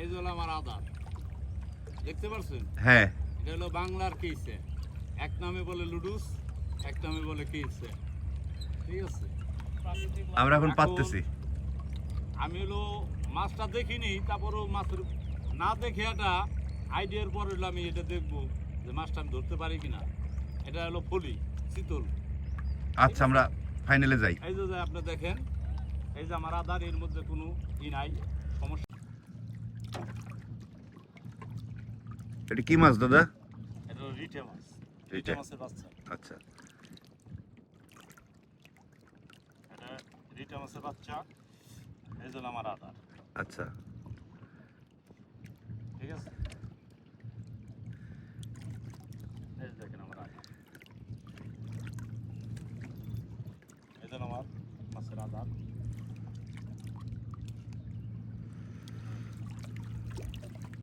এই যে হলো আমার আদার। দেখতে পারছেন? হ্যাঁ। এটা হলো বাংলার কেইসে এক নামে বলে লুডুস এক নামে বলে ঠিক আছে? আমরা এখন পাততেছি আমি হলো মাছটা দেখিনি তারপরও মাছের না দেখে এটা আইডিয়ার পর হলো আমি এটা দেখব যে মাছটা আমি ধরতে পারি কিনা। এটা হলো ফলি শীতল আচ্ছা আমরা ফাইনালে যাই। এই যে আপনি দেখেন এই যে আমার আদার এর মধ্যে কোনো ই নাই সমস্যা এটা কি মাছ দাদা? এটা রিটা মাছ। রিটা। মাছের বাচ্চা। আচ্ছা। রিটা মাছের বাচ্চা। এই জন্য আমার আধার আচ্ছা। ঠিক আছে? আমার মাছের আদার।